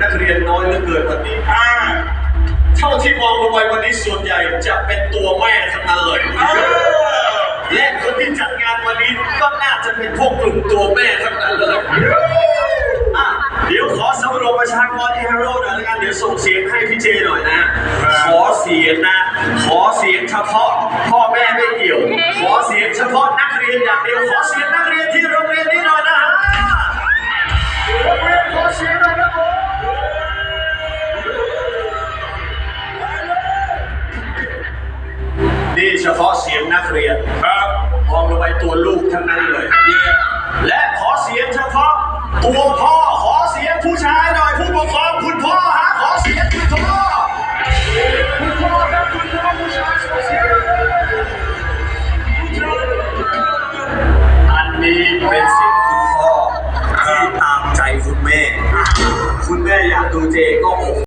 นักเรียนน้อยเหลือเกินวันนี้อ่าเท่าที่มองลงไปวันนี้ส่วนใหญ่จะเป็นตัวแม่ทั้งนั้นเลยเออและคนที่จัดงานวันนี้ก็น่าจะเป็นพวกกลุ่มตัวแม่ทั้งนั้นเลยอะเดี๋ยวขอสำรวจประชากรที่ฮาโร่หน่อยแล้วกันเดี๋ยวส่งเสียงให้พี่เจหน่อยนะ ขอเสียงนะ ขอเสียงเฉพาะพ่อแม่ไม่เกี่ยว ขอเสียงเฉพาะนักเรียนอย่างเดียวขอเสียง นี่เฉพาะเสียงนักเรียนครับมองลงไปตัวลูกทั้งนั้นเลยเย่และขอเสียงเฉพาะตัวพ่อขอเสียงผู้ชายหน่อยผู้ปกครองคุณพ่อฮะขอเสียงคุณพ่อคุณพ่อครับคุณพ่อผู้ชายขอเสียงหน่อยอันนี้เป็นเสียงคุณพ่อที่ตามใจคุณแม่ คุณแม่อยากดูเจก็โอเค